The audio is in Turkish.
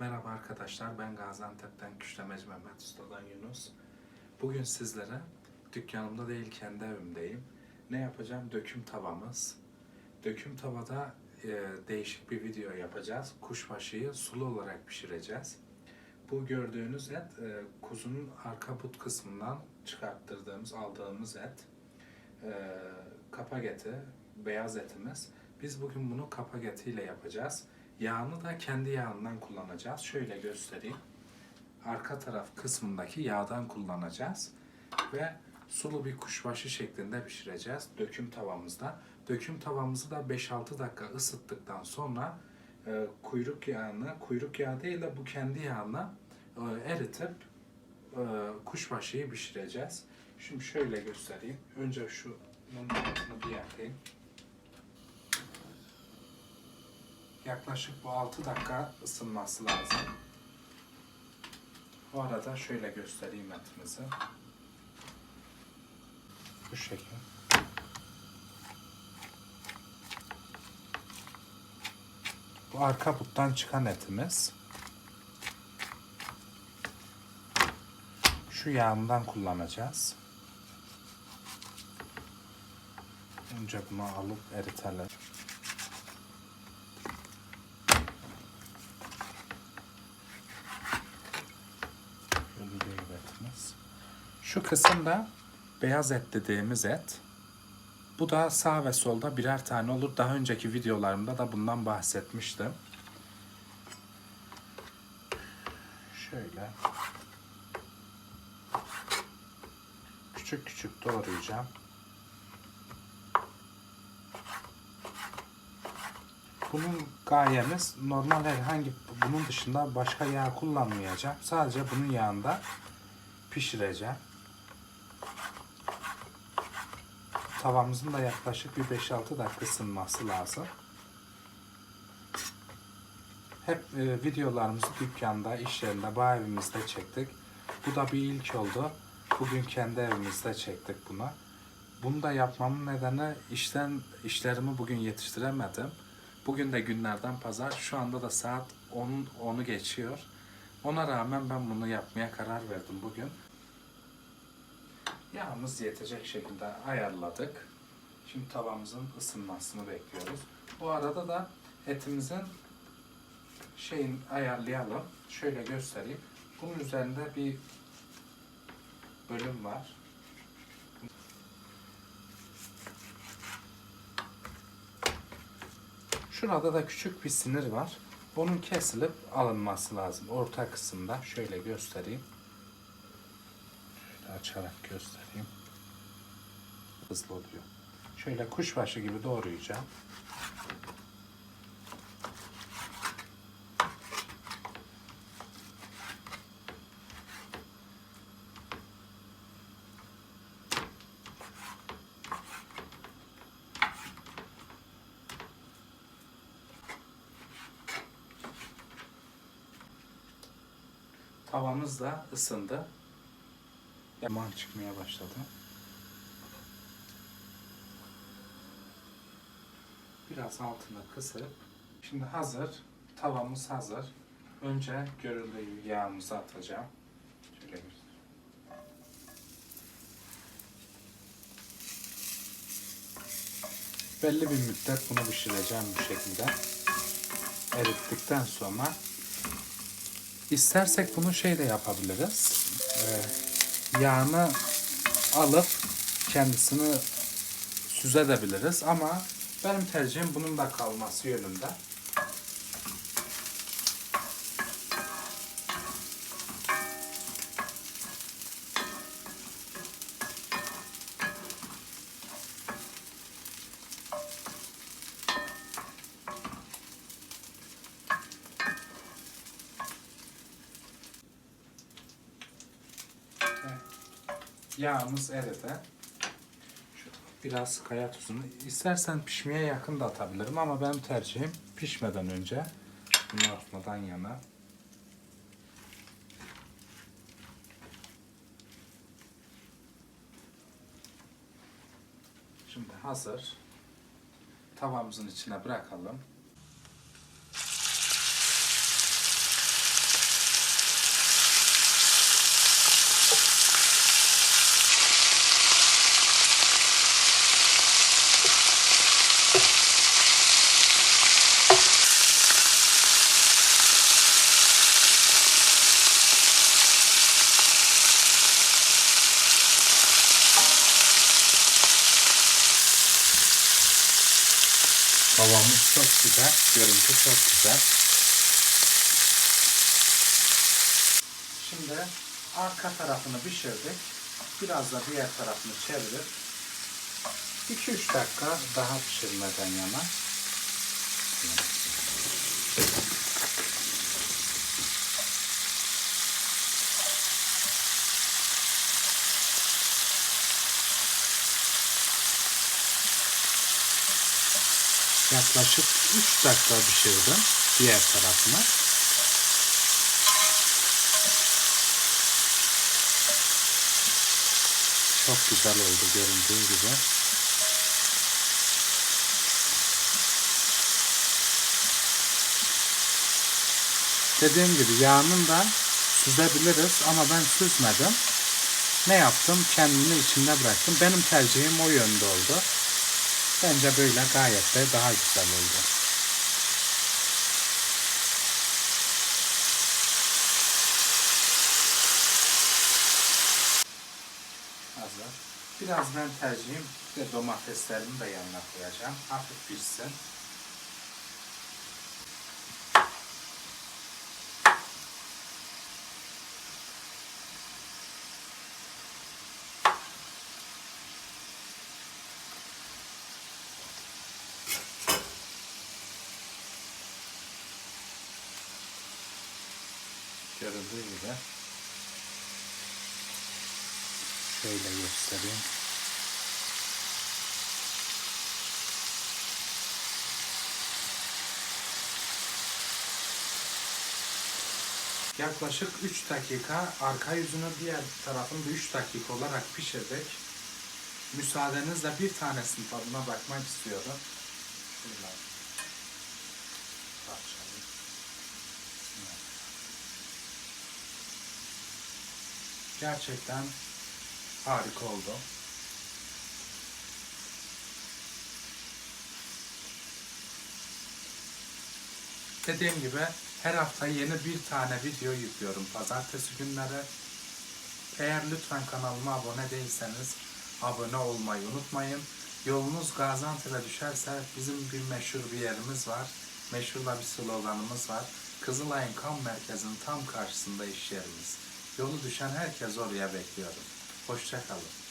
Merhaba arkadaşlar, ben Gaziantep'ten Küşlemeci Mehmet Usta'dan Yunus. Bugün sizlere dükkanımda değil kendi evimdeyim. Ne yapacağım? Döküm tavamız. Döküm tavada e, değişik bir video yapacağız. Kuşbaşıyı sulu olarak pişireceğiz. Bu gördüğünüz et e, kuzunun arka but kısmından çıkarttırdığımız, aldığımız et. E, kapak eti, beyaz etimiz. Biz bugün bunu kapak etiyle yapacağız. Yağını da kendi yağından kullanacağız. Şöyle göstereyim. Arka taraf kısmındaki yağdan kullanacağız. Ve sulu bir kuşbaşı şeklinde pişireceğiz döküm tavamızda. Döküm tavamızı da 5-6 dakika ısıttıktan sonra e, kuyruk yağını, kuyruk yağı değil de bu kendi yağına e, eritip e, kuşbaşıyı pişireceğiz. Şimdi şöyle göstereyim. Önce şu bunun bir yakayım. Yaklaşık bu 6 dakika ısınması lazım. Bu arada şöyle göstereyim etimizi. Bu şekil. Bu arka buttan çıkan etimiz. Şu yağından kullanacağız. Önce bunu alıp eritelim. Şöyle bir etimiz. Şu kısım da beyaz et dediğimiz et. Bu da sağ ve solda birer tane olur. Daha önceki videolarımda da bundan bahsetmiştim. Şöyle. Küçük küçük doğrayacağım. Bunun gayemiz normal herhangi bunun dışında başka yağ kullanmayacağım. Sadece bunun yağında pişireceğim. Tavamızın da yaklaşık bir 5-6 dakika ısınması lazım. Hep e, videolarımızı dükkanda, iş yerinde, evimizde çektik. Bu da bir ilk oldu. Bugün kendi evimizde çektik bunu. Bunu da yapmamın nedeni işten işlerimi bugün yetiştiremedim. Bugün de günlerden pazar. Şu anda da saat 10 10'u geçiyor. Ona rağmen ben bunu yapmaya karar verdim bugün. Yağımız yetecek şekilde ayarladık. Şimdi tavamızın ısınmasını bekliyoruz. Bu arada da etimizin şeyin ayarlayalım. Şöyle göstereyim. Bunun üzerinde bir bölüm var. Şurada da küçük bir sinir var. Bunun kesilip alınması lazım. Orta kısımda. Şöyle göstereyim. Açarak göstereyim. Hızlı oluyor. Şöyle kuşbaşı gibi doğrayacağım. Tavamız da ısındı. Yaman çıkmaya başladı. Biraz altını kısıp şimdi hazır. Tavamız hazır. Önce görüldüğü yağımızı atacağım. Şöyle göstereyim. Belli bir müddet bunu pişireceğim bu şekilde. Erittikten sonra İstersek bunu şey de yapabiliriz. Ee, yağını alıp kendisini süzebiliriz ama benim tercihim bunun da kalması yönünde. Yağımız eridi. Biraz kaya tuzunu. İstersen pişmeye yakın da atabilirim ama benim tercihim pişmeden önce bunu atmadan yana. Şimdi hazır. Tavamızın içine bırakalım. Havamız çok güzel, görüntü çok güzel. Şimdi arka tarafını pişirdik. Biraz da diğer tarafını çevirip 2-3 dakika daha pişirmeden yana. Yaklaşık 3 dakika pişirdim diğer tarafını. Çok güzel oldu göründüğü gibi. Dediğim gibi yağını da süzebiliriz ama ben süzmedim. Ne yaptım? Kendini içinde bıraktım. Benim tercihim o yönde oldu. Bence böyle gayet de daha güzel oldu. Hazır. Biraz ben tercihim ve domateslerimi de yanına koyacağım. Hafif pişsin. Görüldüğü gibi. Şöyle göstereyim. Yaklaşık 3 dakika arka yüzünü diğer tarafını da 3 dakika olarak pişirdik. Müsaadenizle bir tanesinin tadına bakmak istiyorum. Şöyle parçalayayım. Gerçekten harika oldu. Dediğim gibi her hafta yeni bir tane video yüklüyorum pazartesi günleri. Eğer lütfen kanalıma abone değilseniz abone olmayı unutmayın. Yolunuz Gaziantep'e düşerse bizim bir meşhur bir yerimiz var. Meşhur bir sloganımız var. Kızılay'ın kan merkezinin tam karşısında iş yerimiz. Yolu düşen herkes oraya bekliyorum. Hoşçakalın.